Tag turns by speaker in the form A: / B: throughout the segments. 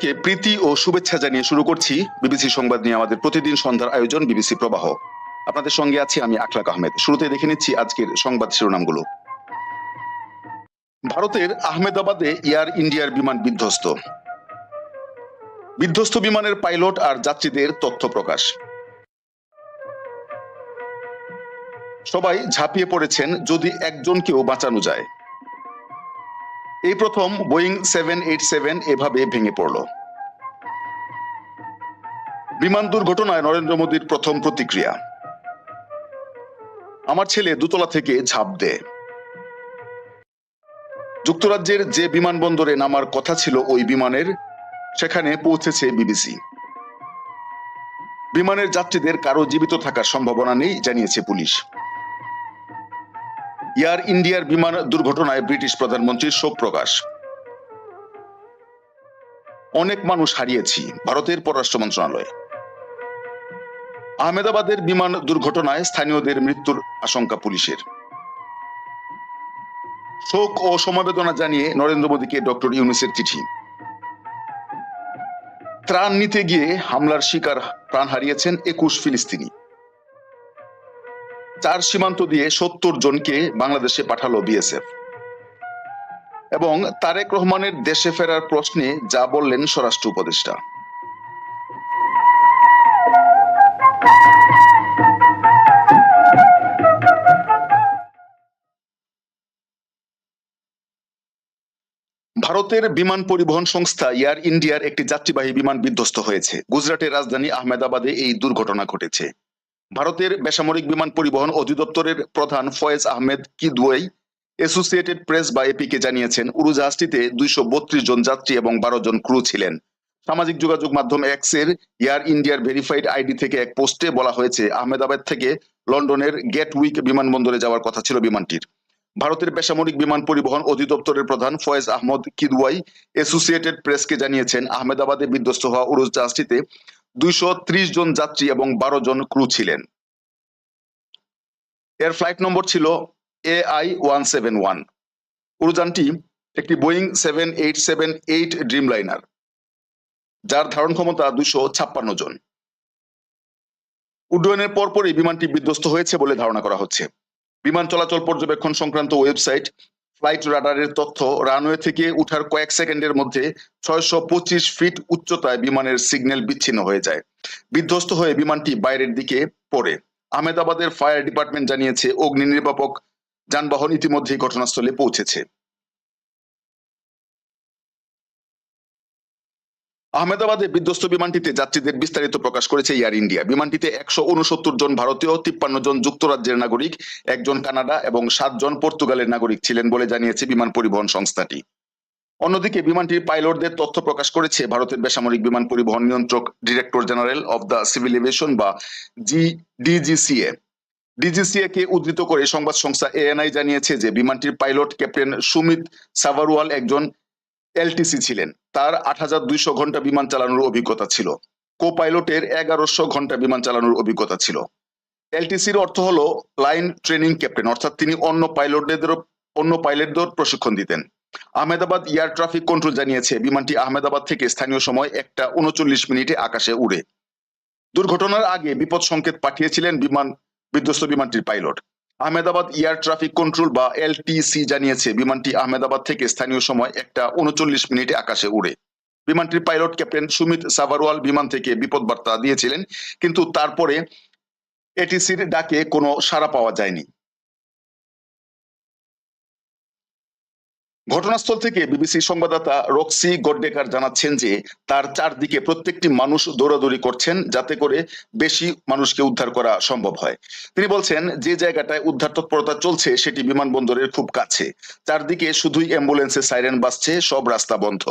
A: সবাইকে প্রীতি ও শুভেচ্ছা জানিয়ে শুরু করছি বিবিসি সংবাদ নিয়ে আমাদের প্রতিদিন সন্ধ্যার আয়োজন বিবিসি প্রবাহ। আপনাদের সঙ্গে আছি আমি আখলাক আহমেদ। শুরুতে দেখে নিচ্ছি আজকের সংবাদ শিরোনামগুলো। ভারতের আহমেদাবাদে এয়ার ইন্ডিয়ার বিমান বিধ্বস্ত। বিধ্বস্ত বিমানের পাইলট আর যাত্রীদের তথ্য প্রকাশ। সবাই ঝাঁপিয়ে পড়েছেন যদি একজনকেও বাঁচানো যায়। এই প্রথম বোয়িং সেভেন এইট সেভেন এভাবে ভেঙে পড়ল। বিমান দুর্ঘটনায় নরেন্দ্র মোদীর প্রথম প্রতিক্রিয়া। আমার ছেলে দুতলা থেকে ঝাঁপ দেয়। যুক্তরাজ্যের যে বিমানবন্দরে নামার কথা ছিল ওই বিমানের, সেখানে পৌঁছেছে বিবিসি। বিমানের যাত্রীদের কারও জীবিত থাকার সম্ভাবনা নেই, জানিয়েছে পুলিশ। এয়ার ইন্ডিয়ার বিমান দুর্ঘটনায় ব্রিটিশ প্রধানমন্ত্রীর শোক প্রকাশ অনেক মানুষ হারিয়েছি, ভারতের পররাষ্ট্র মন্ত্রণালয়। আহমেদাবাদের বিমান দুর্ঘটনায় স্থানীয়দের মৃত্যুর আশঙ্কা পুলিশের। শোক ও সমবেদনা জানিয়ে নরেন্দ্র মোদীকে ডক্টর ইউনুসের চিঠি। ত্রাণ নিতে গিয়ে হামলার শিকার প্রাণ হারিয়েছেন একুশ ফিলিস্তিনি। চার সীমান্ত দিয়ে সত্তর জনকে বাংলাদেশে পাঠালো বিএসএফ। এবং তারেক রহমানের দেশে ফেরার প্রশ্নে যা বললেন স্বরাষ্ট্র উপদেষ্টা। ভারতের বিমান পরিবহন সংস্থা এয়ার ইন্ডিয়ার একটি যাত্রীবাহী বিমান বিধ্বস্ত হয়েছে। গুজরাটের রাজধানী আহমেদাবাদে এই দুর্ঘটনা ঘটেছে। ভারতের বেসামরিক বিমান পরিবহন অধিদপ্তরের প্রধান ফয়েজ আহমেদ কিদওয়াই অ্যাসোসিয়েটেড প্রেস বা এপিকে জানিয়েছেন, উড়োজাহাজটিতে দুইশো বত্রিশ জন যাত্রী এবং বারো জন ক্রু ছিলেন। সামাজিক যোগাযোগ মাধ্যম এক্সের এয়ার ইন্ডিয়ার ভেরিফাইড আইডি থেকে এক পোস্টে বলা হয়েছে, আহমেদাবাদ থেকে লন্ডনের গেট উইক বিমানবন্দরে যাওয়ার কথা ছিল বিমানটির। ভারতের বেসামরিক বিমান পরিবহন অধিদপ্তরের প্রধান ফয়েজ আহমদ কিদওয়াই অ্যাসোসিয়েটেড প্রেসকে জানিয়েছেন, আহমেদাবাদে বিধ্বস্ত হওয়া উড়োজাহাজটিতে দুইশো ত্রিশ জন যাত্রী এবং বারো জন ক্রু ছিলেন। এর ফ্লাইট নম্বর ছিল A I one seven one উড়োযানটি একটি Boeing seven eight seven eight Dreamliner যার ধারণ ক্ষমতা দুশো ছাপ্পান্ন জন। উড্ডয়নের পরপরই বিমানটি বিধ্বস্ত হয়েছে বলে ধারণা করা হচ্ছে। বিমান চলাচল পর্যবেক্ষণ সংক্রান্ত ওয়েবসাইট ফ্লাইট রাডারের তথ্য রানওয়ে থেকে উঠার কয়েক সেকেন্ডের মধ্যে ছয়শো পঁচিশ ফিট উচ্চতায় বিমানের সিগন্যাল বিচ্ছিন্ন হয়ে যায়। বিধ্বস্ত হয়ে বিমানটি বাইরের দিকে পড়ে। আহমেদাবাদের ফায়ার ডিপার্টমেন্ট জানিয়েছে অগ্নি নির্বাপক যানবাহন ইতিমধ্যেই ঘটনাস্থলে পৌঁছেছে। আহমেদাবাদে বিধ্বস্ত বিমানটিতে যাত্রীদের বিস্তারিত প্রকাশ করেছে এয়ার ইন্ডিয়া। বিমানটিতে একশো উনসত্তর জন ভারতীয়, তিপ্পান্ন জন যুক্তরাজ্যের নাগরিক, একজন কানাডা এবং সাতজন পর্তুগালের নাগরিক ছিলেন বলে জানিয়েছে বিমান পরিবহন সংস্থাটি। অন্যদিকে বিমানটির পাইলটদের তথ্য প্রকাশ করেছে ভারতের বেসামরিক বিমান পরিবহন নিয়ন্ত্রক director general of the civil aviation বা জি ডিজিসিএ ডিজিসিএ কে উদ্ধৃত করে সংবাদ সংস্থা এএনআই জানিয়েছে যে বিমানটির পাইলট ক্যাপ্টেন সুমিত সাভারওয়াল একজন এলটিসি ছিলেন। তার আট হাজার দুইশো ঘণ্টা বিমান চালানোর অভিজ্ঞতা ছিল। কো পাইলটের এগারোশো ঘণ্টা বিমান চালানোর অভিজ্ঞতা ছিল। এলটিসির অর্থ হলো লাইন ট্রেনিং ক্যাপ্টেন, অর্থাৎ তিনি অন্য পাইলটদের অন্য পাইলটদের প্রশিক্ষণ দিতেন। আহমেদাবাদ এয়ার ট্রাফিক কন্ট্রোল জানিয়েছে, বিমানটি আহমেদাবাদ থেকে স্থানীয় সময় একটা উনচল্লিশ মিনিটে আকাশে উড়ে। দুর্ঘটনার আগে বিপদ সংকেত পাঠিয়েছিলেন বিমান, বিধ্বস্ত বিমানটির pilot. Ahmedabad air traffic control বা এলটিসি জানিয়েছে, বিমানটি আহমেদাবাদ থেকে স্থানীয় সময় একটা উনচল্লিশ মিনিটে আকাশে উড়ে। বিমানটির পাইলট ক্যাপ্টেন সুমিত সাভারওয়াল বিমান থেকে বিপদ বার্তা দিয়েছিলেন, কিন্তু তারপরে এটিসির ডাকে কোনো সাড়া পাওয়া যায়নি। ঘটনাস্থল থেকে বিবিসি সংবাদদাতা রক্সি গড্ডেকার জানাচ্ছেন যে তার চারদিকে প্রত্যেকটি মানুষ দৌড়াদৌড়ি করছেন যাতে করে বেশি মানুষকে উদ্ধার করা সম্ভব হয়। তিনি বলছেন, যে জায়গাটায় উদ্ধার তৎপরতা চলছে, সেটি বিমানবন্দরের খুব কাছে। চারদিকে শুধুই অ্যাম্বুলেন্সে সাইরেন বাজছে, সব রাস্তা বন্ধ।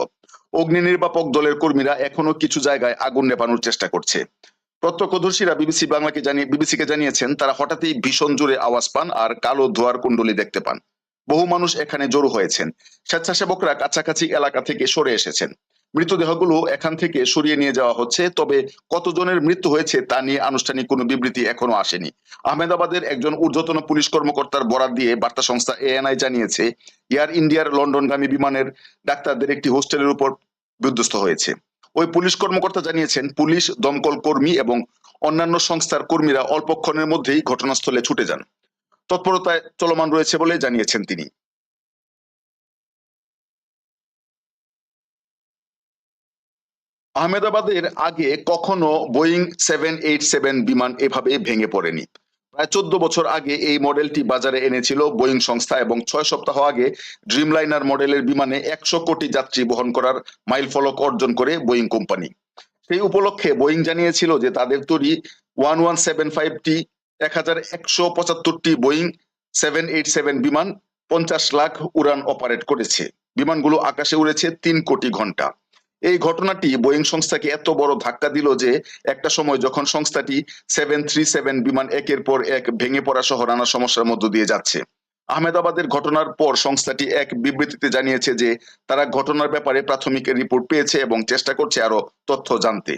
A: অগ্নি নির্বাপক দলের কর্মীরা এখনও কিছু জায়গায় আগুন নেপানোর চেষ্টা করছে। প্রত্যক্ষদর্শীরা বিবিসি বাংলাকে জানিয়ে, বিবিসিকে জানিয়েছেন, তারা হঠাৎই ভীষণ জোরে আওয়াজ পান আর কালো ধোয়ার কুণ্ডলি দেখতে পান। বহু মানুষ এখানে জড়ো হয়েছেন। স্বেচ্ছাসেবকরা কাছাকাছি এলাকা থেকে সরে এসেছেন। মৃতদেহগুলো এখান থেকে সরিয়ে নিয়ে যাওয়া হচ্ছে, তবে কতজনের মৃত্যু হয়েছে তা নিয়ে আনুষ্ঠানিক কোনো বিবৃতি এখনও আসেনি। আহমেদাবাদের একজন ঊর্ধ্বতন পুলিশ কর্মকর্তার বরাত দিয়ে বার্তা সংস্থা এএনআই জানিয়েছে, এয়ার ইন্ডিয়ার লন্ডনগামী বিমানের ডাক্তারদের একটি হোস্টেলের উপর বিধ্বস্ত হয়েছে। ওই পুলিশ কর্মকর্তা জানিয়েছেন, পুলিশ, দমকল কর্মী এবং অন্যান্য সংস্থার কর্মীরা অল্পক্ষণের মধ্যেই ঘটনাস্থলে ছুটে যান। তৎপরতায় চলমান রয়েছে বলে জানিয়েছেন তিনি। আহমেদাবাদের আগে কখনো বোয়িং সেভেন এইট সেভেন বিমান এভাবে ভেঙে পড়েনি। প্রায় চোদ্দ বছর আগে এই মডেলটি বাজারে এনেছিল বোয়িং সংস্থা এবং ছয় সপ্তাহ আগে ড্রিমলাইনার মডেলের বিমানে একশো কোটি যাত্রী বহন করার মাইল ফলক অর্জন করে বোয়িং কোম্পানি। সেই উপলক্ষে বোয়িং জানিয়েছিল যে তাদের তৈরি ওয়ান ওয়ান সেভেন ফাইভটি এক হাজার একশো পঁচাত্তরটি বোয়িং সেভেন এইট সেভেন বিমান পঞ্চাশ লাখ উড়ান অপারেট করেছে। বিমানগুলো আকাশে উড়েছে তিন কোটি ঘণ্টা। এই ঘটনাটি বোয়িং সংস্থাকে এত বড় ধাক্কা দিল যে একটা সময় যখন সংস্থাটি সেভেন থ্রি সেভেন বিমান একের পর এক ভেঙে পড়া সহ নানা সমস্যার মধ্য দিয়ে যাচ্ছে। আহমেদাবাদের ঘটনার পর সংস্থাটি এক বিবৃতিতে জানিয়েছে যে তারা ঘটনার ব্যাপারে প্রাথমিক রিপোর্ট পেয়েছে এবং চেষ্টা করছে আরও তথ্য জানতে।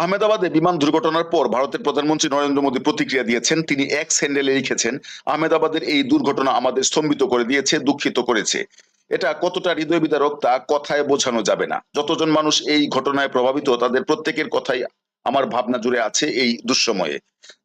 A: আহমেদাবাদে বিমান দুর্ঘটনার পর ভারতের প্রধানমন্ত্রী নরেন্দ্র মোদী প্রতিক্রিয়া দিয়েছেন। তিনি এক স্যান্ডেলে লিখেছেন, আহমেদাবাদের এই দুর্ঘটনা আমাদের স্তম্ভিত করে দিয়েছে, দুঃখিত করেছে। এটা কতটা হৃদয় বিদারক তা কথায় বোঝানো যাবে না। যতজন মানুষ এই ঘটনায় প্রভাবিত, তাদের প্রত্যেকের কথাই আমার ভাবনা জুড়ে আছে এই দুঃসময়ে।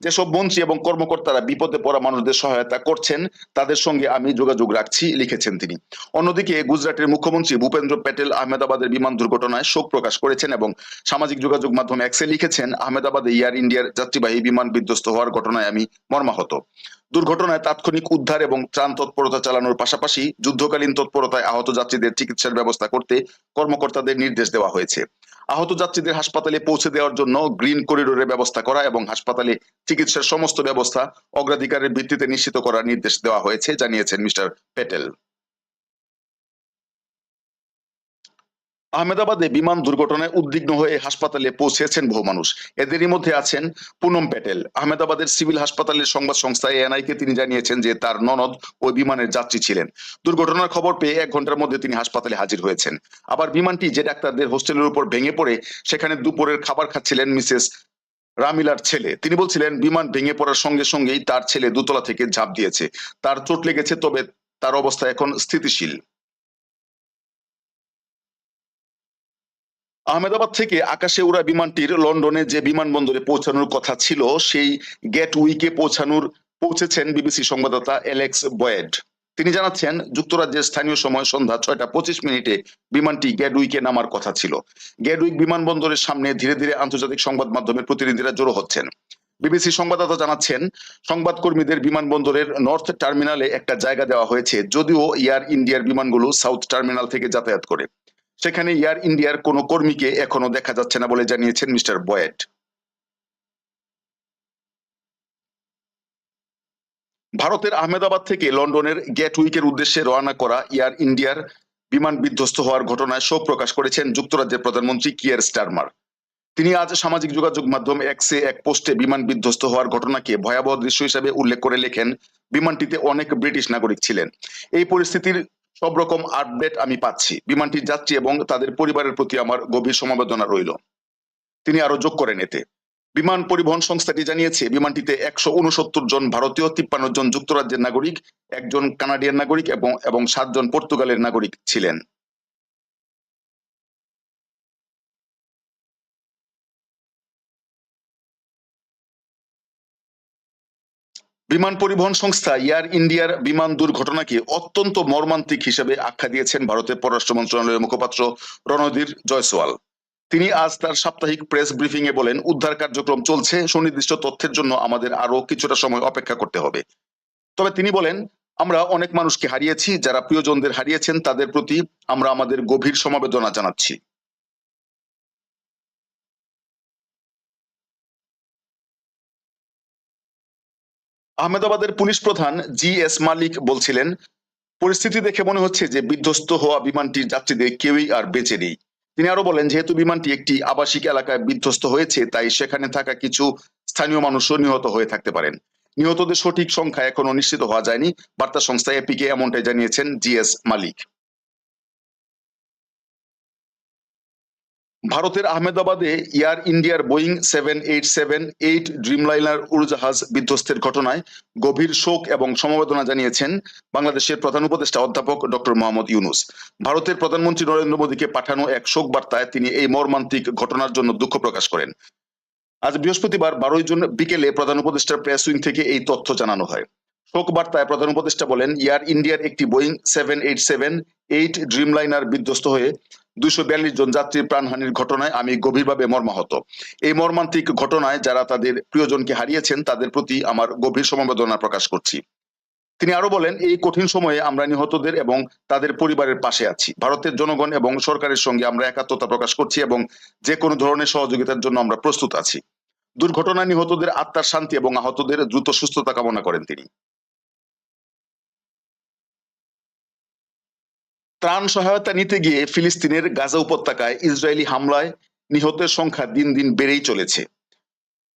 A: যেসব মন্ত্রী এবং কর্মকর্তারা বিপদে পড়া মানুষদের সহায়তা করছেন, তাদের সঙ্গে আমি যোগাযোগ রাখছি, লিখেছেন তিনি। অন্যদিকে গুজরাটের মুখ্যমন্ত্রী ভূপেন্দ্র প্যাটেল আহমেদাবাদের বিমান দুর্ঘটনায় শোক প্রকাশ করেছেন এবং সামাজিক যোগাযোগ মাধ্যম এক্সে লিখেছেন, আহমেদাবাদে এয়ার ইন্ডিয়ার যাত্রীবাহী বিমান বিধ্বস্ত হওয়ার ঘটনায় আমি মর্মাহত। দুর্ঘটনায় তাৎক্ষণিক উদ্ধার এবং ত্রাণ তৎপরতা চালানোর পাশাপাশি যুদ্ধকালীন তৎপরতায় আহত যাত্রীদের চিকিৎসার ব্যবস্থা করতে কর্মকর্তাদের নির্দেশ দেওয়া হয়েছে। আহত যাত্রীদের হাসপাতালে পৌঁছে দেওয়ার জন্য গ্রিন করিডোরের ব্যবস্থা করা এবং হাসপাতালে চিকিৎসার সমস্ত ব্যবস্থা অগ্রাধিকারের ভিত্তিতে নিশ্চিত করার নির্দেশ দেওয়া হয়েছে, জানিয়েছেন মিস্টার প্যাটেল আহমেদাবাদে বিমান দুর্ঘটনায় উদ্বিগ্ন হয়ে হাসপাতালে পৌঁছেছেন বহু মানুষ। এদেরই মধ্যে আছেন পুনম প্যাটেল আহমেদাবাদের সিভিল হাসপাতালের সংবাদ সংস্থা এএনআই-কে তিনি জানিয়েছেন যে তার ননদ ওই বিমানের যাত্রী ছিলেন। দুর্ঘটনার খবর পেয়ে এক ঘণ্টার মধ্যে তিনি হাসপাতালে হাজির হয়েছেন। আবার বিমানটি যে ডাক্তারদের হোস্টেলের উপর ভেঙে পড়ে, সেখানে দুপুরের খাবার খাচ্ছিলেন মিসেস রামিলার ছেলে। তিনি বলছিলেন, বিমান ভেঙে পড়ার সঙ্গে সঙ্গেই তার ছেলে দুতলা থেকে ঝাঁপ দিয়েছে। তার চোট লেগেছে, তবে তার অবস্থা এখন স্থিতিশীল। আহমেদাবাদ থেকে আকাশে উড়া বিমানটির লন্ডনে যে বিমানবন্দরে পৌঁছানোর কথা ছিল, সেই গেট উইকে পৌঁছানোর, পৌঁছেছেন বিবিসি সংবাদদাতা অ্যালেক্স বয়েড। তিনি জানাচ্ছেন, যুক্তরাজ্যের স্থানীয় সময় সন্ধ্যা ছয়টা পঁচিশ মিনিটে বিমানটি গ্যাডউইকে নামার কথা ছিল। গ্যাডউইক বিমানবন্দরের সামনে ধীরে ধীরে আন্তর্জাতিক সংবাদ মাধ্যমের প্রতিনিধিরা জড়ো হচ্ছেন। বিবিসি সংবাদদাতা জানাচ্ছেন, সংবাদকর্মীদের বিমানবন্দরের নর্থ টার্মিনালে একটা জায়গা দেওয়া হয়েছে, যদিও এয়ার ইন্ডিয়ার বিমানগুলো সাউথ টার্মিনাল থেকে যাতায়াত করে। সেখানে এয়ার ইন্ডিয়ার কোনো কর্মীকে এখনও দেখা যাচ্ছে না বলে জানিয়েছেন মিস্টার বয়েড ভারতের আহমেদাবাদ থেকে লন্ডনের গেটউইকের উদ্দেশ্যে রওনা করা এয়ার ইন্ডিয়ার বিমান বিধ্বস্ত হওয়ার ঘটনায় শোক প্রকাশ করেছেন যুক্তরাজ্যের প্রধানমন্ত্রী কিয়ার স্টারমার। তিনি আজ সামাজিক যোগাযোগ মাধ্যম এক্সে এক পোস্টে বিমান বিধ্বস্ত হওয়ার ঘটনাকে ভয়াবহ দৃশ্য হিসাবে উল্লেখ করে লেখেন, বিমানটিতে অনেক ব্রিটিশ নাগরিক ছিলেন। এই পরিস্থিতির সব রকম আপডেট আমি পাচ্ছি। বিমানটির যাত্রী এবং তাদের পরিবারের প্রতি আমার গভীর সমবেদনা রইল। তিনি আরও যোগ করেন এতে। বিমান পরিবহন সংস্থাটি জানিয়েছে, বিমানটিতে একশো উনসত্তর জন ভারতীয়, তিপ্পান্ন জন যুক্তরাজ্যের নাগরিক, একজন কানাডিয়ান নাগরিক এবং এবং সাতজন পর্তুগালের নাগরিক ছিলেন। বিমান পরিবহন সংস্থা এয়ার ইন্ডিয়ার বিমান দুর্ঘটনাকে অত্যন্ত মর্মান্তিক হিসেবে আখ্যা দিয়েছেন ভারতের পররাষ্ট্র মন্ত্রণালয়ের মুখপাত্র রণধীর জয়সওয়াল। তিনি আজ তার সাপ্তাহিক প্রেস ব্রিফিং এ বলেন, উদ্ধার কার্যক্রম চলছে, সুনির্দিষ্ট তথ্যের জন্য আমাদের আরও কিছুটা সময় অপেক্ষা করতে হবে। তবে তিনি বলেন, আমরা অনেক মানুষকে হারিয়েছি, যারা প্রিয়জনদের হারিয়েছেন, তাদের প্রতি আমরা আমাদের গভীর সমবেদনা জানাচ্ছি। আহমেদাবাদের পুলিশ প্রধান জি এস মালিক বলছিলেন, পরিস্থিতি দেখে মনে হচ্ছে যে বিধ্বস্ত হওয়া বিমানটির যাত্রীদের কেউই আর বেঁচে নেই। তিনি আরও বলেন, যেহেতু বিমানটি একটি আবাসিক এলাকায় বিধ্বস্ত হয়েছে, তাই সেখানে থাকা কিছু স্থানীয় মানুষও নিহত হয়ে থাকতে পারেন। নিহতদের সঠিক সংখ্যা এখনও নিশ্চিত হওয়া যায়নি। বার্তা সংস্থা এপিকে এমনটাই জানিয়েছেন জিএস মালিক। ভারতের আহমেদাবাদে এয়ার ইন্ডিয়ার Boeing seven eight seven eight Dreamliner উড়োজাহাজ বিধ্বস্তের ঘটনায় গভীর শোক এবং সমবেদনা জানিয়েছেন বাংলাদেশের প্রধান উপদেষ্টা অধ্যাপক ডক্টর মোহাম্মদ ইউনুস। ভারতের প্রধানমন্ত্রী নরেন্দ্র মোদীকে পাঠানো এক শোক বার্তায় তিনি এই মর্মান্তিক ঘটনার জন্য দুঃখ প্রকাশ করেন। আজ বৃহস্পতিবার বারোই জুন বিকেলে প্রধান উপদেষ্টার প্রেস উইং থেকে এই তথ্য জানানো হয়। শোক বার্তায় প্রধান উপদেষ্টা বলেন, এয়ার ইন্ডিয়ার একটি Boeing seven eight seven eight Dreamliner বিধ্বস্ত হয়ে দুশো বিয়াল্লিশ জন যাত্রীর প্রাণহানির ঘটনায় আমি গভীরভাবে মর্মাহত। এই মর্মান্তিক ঘটনায় যারা তাদের প্রিয়জনকে হারিয়েছেন, তাদের প্রতি আমার গভীর সমবেদনা প্রকাশ করছি। তিনি আরও বলেন, এই কঠিন সময়ে আমরা নিহতদের এবং তাদের পরিবারের পাশে আছি। ভারতের জনগণ এবং সরকারের সঙ্গে আমরা একাত্মতা প্রকাশ করছি এবং যে কোনো ধরনের সহযোগিতার জন্য আমরা প্রস্তুত আছি। দুর্ঘটনায় নিহতদের আত্মার শান্তি এবং আহতদের দ্রুত সুস্থতা কামনা করেন তিনি। ত্রাণ সহায়তা নিতে গিয়ে ফিলিস্তিনের গাজা উপত্যকায় ইসরায়েলি হামলায় নিহতের সংখ্যা দিন দিন বেড়েই চলেছে।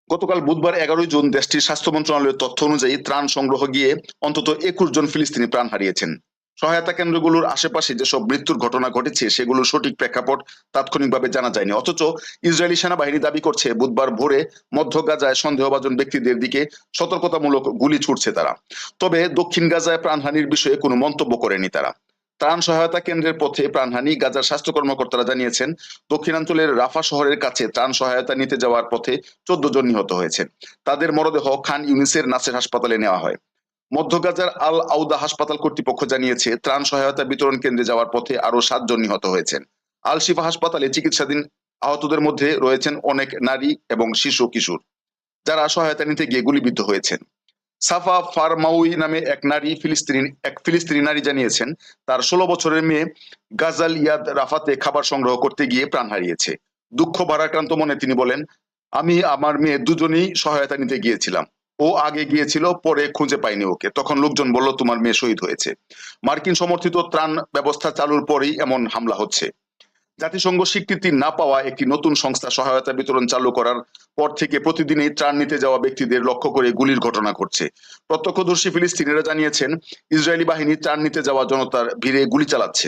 A: গতকাল বুধবার এগারোই জুন দেশটির স্বাস্থ্য মন্ত্রণালয়ের তথ্য অনুযায়ী ত্রাণ সংগ্রহ গিয়ে অন্তত একুশ জন ফিলিস্তিনি প্রাণ হারিয়েছেন। সহায়তা কেন্দ্রগুলোর আশেপাশে যেসব মৃত্যুর ঘটনা ঘটেছে, সেগুলোর সঠিক প্রেক্ষাপট তাৎক্ষণিকভাবে জানা যায়নি। অথচ ইসরায়েলি সেনাবাহিনী দাবি করছে, বুধবার ভোরে মধ্য গাজায় সন্দেহভাজন ব্যক্তিদের দিকে সতর্কতামূলক গুলি ছুটছে তারা। তবে দক্ষিণ গাজায় প্রাণহানির বিষয়ে কোনো মন্তব্য করেনি তারা। ত্রাণ সহায়তা কেন্দ্রের পথে প্রাণহানি গাজার স্বাস্থ্য কর্মকর্তারা জানিয়েছেন, দক্ষিণাঞ্চলের রাফা শহরের কাছে ত্রাণ সহায়তা নিতে যাওয়ার পথে চোদ্দ জন নিহত হয়েছেন তাদের মরদেহ খান ইউনিসের নাসের হাসপাতালে নেওয়া হয়। মধ্য গাজার আল আউদা হাসপাতাল কর্তৃপক্ষ জানিয়েছে, ত্রাণ সহায়তা বিতরণ কেন্দ্রে যাওয়ার পথে আরও সাতজন নিহত হয়েছেন। আল শিফা হাসপাতালে চিকিৎসাধীন আহতদের মধ্যে রয়েছেন অনেক নারী এবং শিশু কিশোর, যারা সহায়তা নিতে গিয়ে গুলিবিদ্ধ হয়েছেন। সাফা ফারমাউই নামে এক নারী ফিলিস্তিনি, এক ফিলিস্তিনি নারী জানিয়েছেন, তার ষোলো বছরের মেয়ে গাজাল ইয়াদ রাফাতে খাবার সংগ্রহ করতে গিয়ে প্রাণ হারিয়েছে। দুঃখ ভারাক্রান্ত মনে তিনি বলেন, আমি আমার মেয়ে দুজনেই সহায়তা নিতে গিয়েছিলাম। ও আগে গিয়েছিল, পরে খুঁজে পাইনি ওকে। তখন লোকজন বলল, তোমার মেয়ে শহীদ হয়েছে। মার্কিন সমর্থিত ত্রাণ ব্যবস্থা চালুর পরেই এমন হামলা হচ্ছে। জাতিসংঘ স্বীকৃতি না পাওয়া একটি নতুন সংস্থা সহায়তা বিতরণ চালু করার পর থেকে প্রতিদিনই ত্রাণ নিতে যাওয়া ব্যক্তিদের লক্ষ্য করে গুলির ঘটনা ঘটছে। প্রত্যক্ষদর্শী ফিলিস্তিনিরা জানিয়েছেন, ইসরায়েলি বাহিনী ত্রাণ নিতে যাওয়া জনতার ভিড়ে গুলি চালাচ্ছে।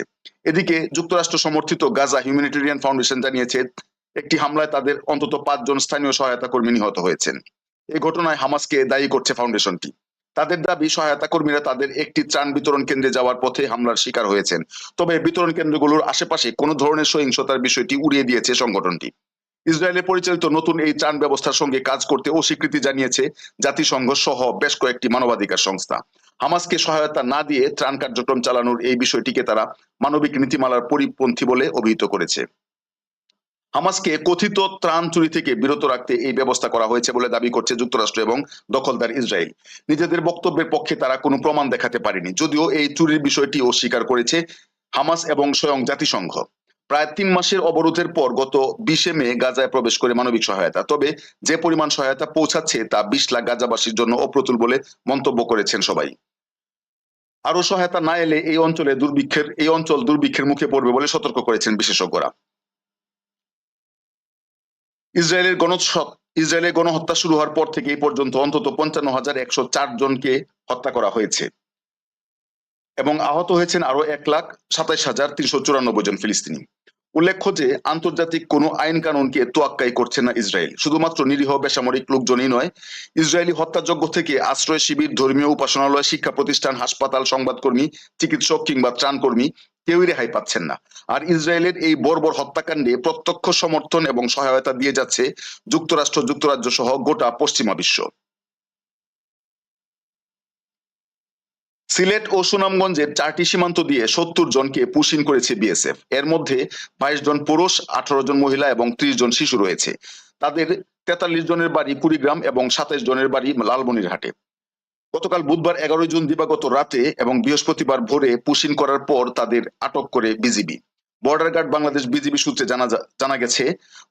A: এদিকে যুক্তরাষ্ট্র সমর্থিত গাজা হিউম্যানিটেরিয়ান ফাউন্ডেশন জানিয়েছে, একটি হামলায় তাদের অন্তত পাঁচজন স্থানীয় সহায়তা কর্মী নিহত হয়েছেন। এই ঘটনায় হামাসকে দায়ী করছে ফাউন্ডেশনটি। তাদের দাবি, সহায়তা কর্মীরা তাদের একটি ত্রাণ বিতরণ কেন্দ্রে যাওয়ার পথে হামলার শিকার হয়েছেন। তবে বিতরণ কেন্দ্রগুলোর আশেপাশে কোনো ধরনের সহিংসতার বিষয়টি উড়িয়ে দিয়েছে সংগঠনটি। ইসরায়েলের পরিচালিত নতুন এই ত্রাণ ব্যবস্থার সঙ্গে কাজ করতে অস্বীকৃতি জানিয়েছে জাতিসংঘ সহ বেশ কয়েকটি মানবাধিকার সংস্থা। হামাসকে সহায়তা না দিয়ে ত্রাণ কার্যক্রম চালানোর এই বিষয়টিকে তারা মানবিক নীতিমালার পরিপন্থী বলে অভিহিত করেছে। হামাসকে কথিত ত্রাণ চুরি থেকে বিরত রাখতে এই ব্যবস্থা করা হয়েছে বলে দাবি করছে যুক্তরাষ্ট্র এবং দখলদার ইসরায়েল। নিজেদের বক্তব্যের পক্ষে তারা কোনো প্রমাণ দেখাতে পারেনি, যদিও এই চুরির বিষয়টি অস্বীকার করেছে হামাস এবং স্বয়ং জাতিসংঘ। প্রায় তিন মাসের অবরোধের পর গত বিশে মে গাজায় প্রবেশ করে মানবিক সহায়তা, তবে যে পরিমাণ সহায়তা পৌঁছাচ্ছে তা বিশ লাখ গাজাবাসীর জন্য অপ্রতুল বলে মন্তব্য করেছেন সবাই। আরও সহায়তা না এলে এই অঞ্চলে দুর্ভিক্ষের এই অঞ্চল দুর্ভিক্ষের মুখে পড়বে বলে সতর্ক করেছেন বিশেষজ্ঞরা। ইসরায়েলের গণ ইসরায়েলের গণহত্যা শুরু হওয়ার পর থেকে এই পর্যন্ত অন্তত পঞ্চান্ন হাজার একশো চার জনকে হত্যা করা হয়েছে। এবং আহত হয়েছেন আরও এক লাখ সাতাইশ হাজার তিনশো চুরানব্বই জন ফিলিস্তিনি। উল্লেখ্য যে, আন্তর্জাতিক কোনো আইন কানুনকে তোয়াক্কাই করছে না ইসরায়েল। শুধুমাত্র নিরীহ বেসামরিক লোকজনই নয়, ইসরায়েলি হত্যাযজ্ঞ থেকে আশ্রয় শিবির, ধর্মীয় উপাসনালয়, শিক্ষা প্রতিষ্ঠান, হাসপাতাল, সংবাদকর্মী, চিকিৎসক কিংবা ত্রাণকর্মী কেউই রেহাই পাচ্ছেন না। আর ইসরায়েলের এই বর্বর হত্যাকাণ্ডে প্রত্যক্ষ সমর্থন এবং সহায়তা দিয়ে যাচ্ছে যুক্তরাষ্ট্র যুক্তরাজ্য সহ গোটা পশ্চিমা বিশ্ব। সিলেট ও সুনামগঞ্জের চারটি সীমান্ত দিয়ে সত্তর জনকে পুশিন করেছে বিএসএফ। এর মধ্যে বাইশ জন পুরুষ, আঠারো জন মহিলা এবং ত্রিশ জন শিশু রয়েছে। তাদের তেতাল্লিশ জনের বাড়ি কুড়িগ্রাম এবং সাতাইশ জনের বাড়ি লালমনিরহাটে। গতকাল বুধবার এগারোই জুন দিবাগত রাতে এবং বৃহস্পতিবার ভোরে পুশিন করার পর তাদের আটক করে BGB. Border guard Bangladesh BGB সূত্রে জানা জানা গেছে,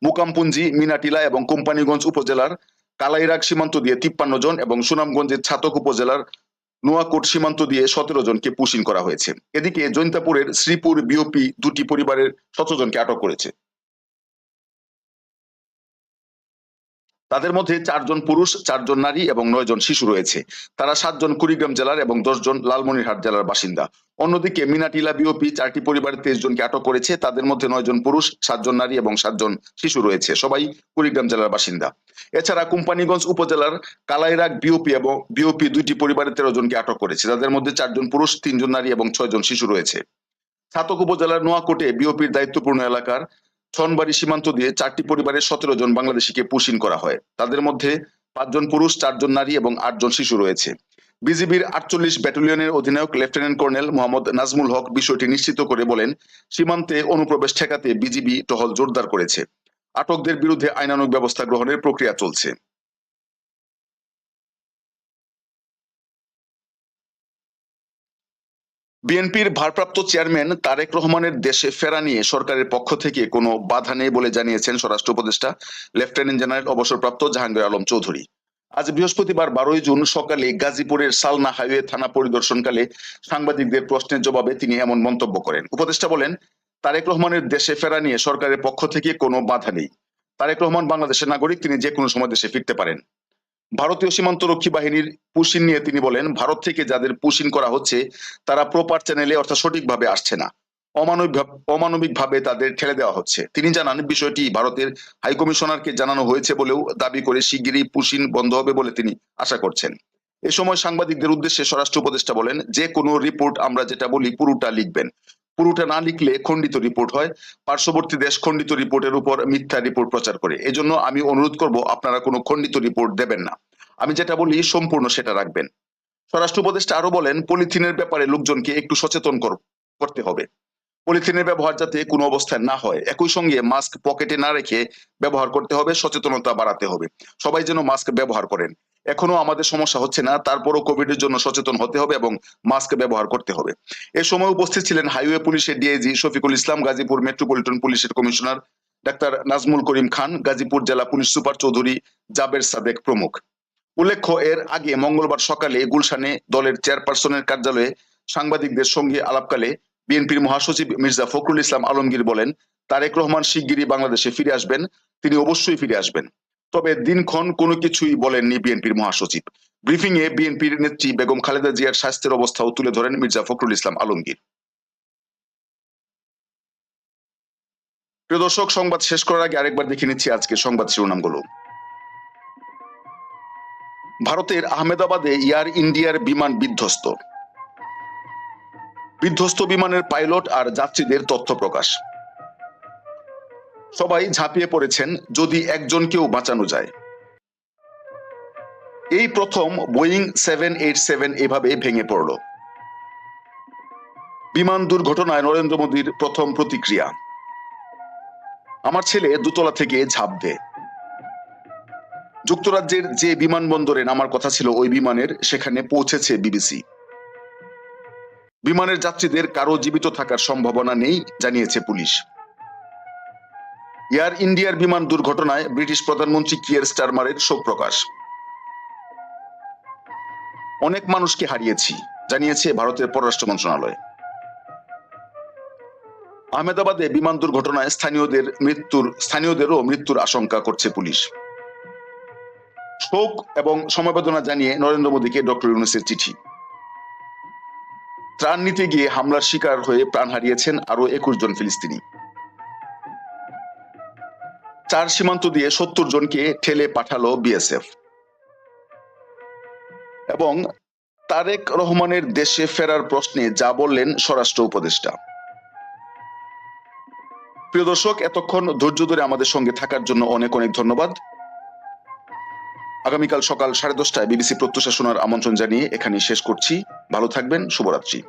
A: মুকামপুঞ্জি, মিনাটিলা এবং কোম্পানিগঞ্জ উপজেলার কালাইরাগ সীমান্ত দিয়ে তিপ্পান্ন জন এবং সুনামগঞ্জের ছাতক উপজেলার নোয়াকোট সীমান্ত দিয়ে সতেরো জনকে পুশিন করা হয়েছে। এদিকে জৈন্তাপুরের শ্রীপুর বিওপি দুটি পরিবারের সতেরো জনকে আটক করেছে। তাদের মধ্যে চারজন পুরুষ, চারজন নারী এবং নয়জন শিশু রয়েছে। তারা সাতজন কুড়িগ্রাম জেলার এবং দশজন লালমনিরহাট জেলার বাসিন্দা। অন্যদিকে মিনাটিলা বিওপি চারটি পরিবারের তেইশ জনকে আটক করেছে। তাদের মধ্যে নয়জন পুরুষ, সাতজন নারী এবং সাতজন শিশু রয়েছে। সবাই কুড়িগ্রাম জেলার বাসিন্দা। এছাড়া কোম্পানিগঞ্জ উপজেলার কালাইরাগ বিওপি এবং বিওপি দুইটি পরিবারের তেরো জনকে আটক করেছে। তাদের মধ্যে চারজন পুরুষ, তিনজন নারী এবং ছয়জন শিশু রয়েছে। ছাতক উপজেলার নোয়াকোটে বিওপির দায়িত্বপূর্ণ এলাকার ছনবাড়ি সীমান্ত দিয়ে চারটি পরিবারের সতেরো জন বাংলাদেশিকে পুষিন করা হয়। তাদের মধ্যে পাঁচজন পুরুষ, চারজন নারী এবং আটজন শিশু রয়েছে। বিজিবির আটচল্লিশ ব্যাটালিয়নের অধিনায়ক লেফটেন্যান্ট কর্নেল মোহাম্মদ নাজমুল হক বিষয়টি নিশ্চিত করে বলেন, সীমান্তে অনুপ্রবেশ ঠেকাতে বিজিবি টহল জোরদার করেছে। আটকদের বিরুদ্ধে আইনানুগ ব্যবস্থা গ্রহণের প্রক্রিয়া চলছে। বিএনপির ভারপ্রাপ্ত চেয়ারম্যান তারেক রহমানের দেশে ফেরা নিয়ে সরকারের পক্ষ থেকে কোনো বাধা নেই বলে জানিয়েছেন স্বরাষ্ট্র উপদেষ্টা, লেফটেন্যান্ট জেনারেল অবসরপ্রাপ্ত জাহাঙ্গীর আলম চৌধুরী। আজ বৃহস্পতিবার বারোই জুন সকালে গাজীপুরের সালনা হাইওয়ে থানা পরিদর্শনকালে সাংবাদিকদের প্রশ্নের জবাবে তিনি এমন মন্তব্য করেন। উপদেষ্টা বলেন, তারেক রহমানের দেশে ফেরা নিয়ে সরকারের পক্ষ থেকে কোনো বাধা নেই। তারেক রহমান বাংলাদেশের নাগরিক, তিনি যে কোনো সময় দেশে ফিরতে পারেন। ভারতীয় সীমান্ত রক্ষী বাহিনীর পুশিন নিয়ে তিনি বলেন, ভারত থেকে যাদের পুশিন করা হচ্ছে, তারা প্রপার চ্যানেলে অর্থাৎ সঠিকভাবে আসছে না। অমানবিক অমানবিক ভাবে তাদের ঠেলে দেওয়া হচ্ছে। তিনি জানান, বিষয়টি ভারতের হাইকমিশনারকে জানানো হয়েছে বলেও দাবি করে শিগগিরই পুশিন বন্ধ হবে বলে তিনি আশা করছেন। এ সময় সাংবাদিকদের উদ্দেশ্যে স্বরাষ্ট্র উপদেষ্টা বলেন, যে কোনো রিপোর্ট আমরা যেটা বলি পুরোটা লিখবেন। পুরোটা না লিখলে খণ্ডিত রিপোর্ট হয়। পার্শ্ববর্তী দেশ খণ্ডিত রিপোর্টের উপর মিথ্যা রিপোর্ট প্রচার করে। এজন্য আমি অনুরোধ করব, আপনারা কোনো খণ্ডিত রিপোর্ট দেবেন না। আমি যেটা বলি, সম্পূর্ণ সেটা রাখবেন। স্বরাষ্ট্র উপদেষ্টা আরও বলেন, পলিথিনের ব্যাপারে লোকজনকে একটু সচেতন কর- করতে হবে। পলিথিনের ব্যবহার যাতে কোনো অবস্থায় না হয়, একই সঙ্গে মাস্ক পকেটে না রেখে ব্যবহার করতে হবে, সচেতনতা বাড়াতে হবে। সবাই যেন মাস্ক ব্যবহার করেন। এখনও আমাদের সমস্যা হচ্ছে না, তারপরও কোভিড এর জন্য সচেতন হতে হবে এবং মাস্ক ব্যবহার করতে হবে। এ সময় উপস্থিত ছিলেন হাইওয়ে পুলিশের ডিআইজি শফিকুল ইসলাম, গাজীপুর মেট্রোপলিটন পুলিশের কমিশনার ডাক্তার নাজমুল করিম খান, গাজীপুর জেলা পুলিশ সুপার চৌধুরী জাবের সাদেক প্রমুখ। উল্লেখ্য, এর আগে মঙ্গলবার সকালে গুলশানে দলের চেয়ারপারসনের কার্যালয়ে সাংবাদিকদের সঙ্গে আলাপকালে বিএনপির মহাসচিব মির্জা ফখরুল ইসলাম আলমগীর বলেন, তারেক রহমান শিগগিরই বাংলাদেশে ফিরে আসবেন, তিনি অবশ্যই ফিরে আসবেন। তবে দিনক্ষণ কোনো কিছুই বলেননি বিএনপির মহাসচিব। ব্রিফিং এ বিএনপির নেত্রী বেগম খালেদা জিয়ার স্বাস্থ্যের অবস্থাও তুলে ধরেন মির্জা ফখরুল ইসলাম আলমগীর। প্রিয় দর্শক, সংবাদ শেষ করার আগে আরেকবার দেখে নিচ্ছি আজকে সংবাদ শিরোনামগুলো। ভারতের আহমেদাবাদে এয়ার ইন্ডিয়ার বিমান বিধ্বস্ত। বিধ্বস্ত বিমানের পাইলট আর যাত্রীদের তথ্য প্রকাশ। সবাই ঝাঁপিয়ে পড়েছেন যদি একজনকেও বাঁচানো যায়। এই প্রথম বোয়িং সেভেন এইট সেভেন এভাবে ভেঙে পড়ল। বিমান দুর্ঘটনায় নরেন্দ্র মোদীর প্রথম প্রতিক্রিয়া। আমার ছেলে দুতলা থেকে ঝাঁপ দেয় যুক্তরাজ্যের যে বিমানবন্দরে নামার কথা ছিল ওই বিমানের, সেখানে পৌঁছেছে বিবিসি। বিমানের যাত্রীদের কারও জীবিত থাকার সম্ভাবনা নেই, জানিয়েছে পুলিশ। এয়ার ইন্ডিয়ার বিমান দুর্ঘটনায় ব্রিটিশ প্রধানমন্ত্রী কিয়ার স্টারমারের শোক প্রকাশ অনেক মানুষকে হারিয়েছি, জানিয়েছে ভারতের পররাষ্ট্র মন্ত্রণালয়। আহমেদাবাদে বিমান দুর্ঘটনায় স্থানীয়দের মৃত্যুর, স্থানীয়দেরও মৃত্যুর আশঙ্কা করছে পুলিশ। শোক এবং সমবেদনা জানিয়ে নরেন্দ্র মোদীকে ডক্টর ইউনুসের চিঠি। ত্রাণ নিতে গিয়ে হামলার শিকার হয়ে প্রাণ হারিয়েছেন আরও একুশ জন ফিলিস্তিনি। চার সীমান্ত দিয়ে সত্তর জনকে ঠেলে পাঠালো বিএসএফ। এবং তারেক রহমানের দেশে ফেরার প্রশ্নে যা বললেন স্বরাষ্ট্র উপদেষ্টা। প্রিয় দর্শক, এতক্ষণ ধৈর্য ধরে আমাদের সঙ্গে থাকার জন্য অনেক অনেক ধন্যবাদ। আগামীকাল সকাল সাড়ে দশটায় বিবিসি প্রত্যাশা শোনার আমন্ত্রণ জানিয়ে এখানেই শেষ করছি। ভালো থাকবেন, শুভরাত্রি।